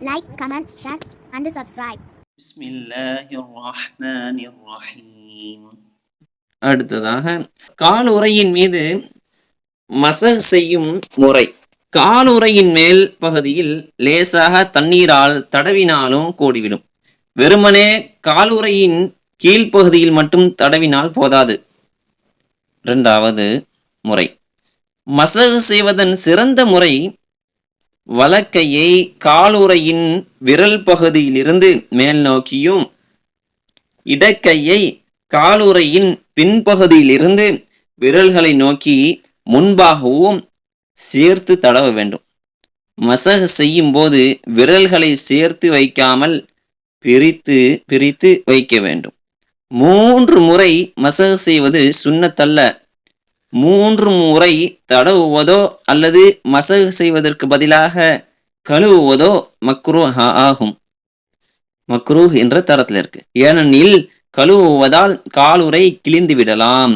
Like comment share and subscribe அடுத்ததாக கால் உரையின் மீது மச செய்யும் முறை. காலுறையின் மேல் பகுதியில் லேசாக தண்ணீரால் தடவினாலும் கூடிவிடும். வெறுமனே காலுறையின் கீழ்ப்பகுதியில் மட்டும் தடவினால் போதாது. இரண்டாவது முறை. மசகு செய்வதன் சிறந்த முறை வலக்கையை காலுறையின் விரல் பகுதியிலிருந்து மேல் நோக்கியும் இடக்கையை காலுறையின் பின்பகுதியிலிருந்து விரல்களை நோக்கி முன்பாகவும் சேர்த்து தடவ வேண்டும். மசக செய்யும் போது விரல்களை சேர்த்து வைக்காமல் பிரித்து பிரித்து வைக்க வேண்டும். மூன்று முறை மசக செய்வது சுண்ணத்தல்ல மூன்று முறை தடவுவதோ அல்லது மசகு செய்வதற்கு பதிலாக கழுவுவதோ மக்ரூ ஆகும். மக்ரூஹ் என்ற தரத்தில் இருக்கு. ஏனெனில் கழுவுவதால் காலுறை கிழிந்து விடலாம்.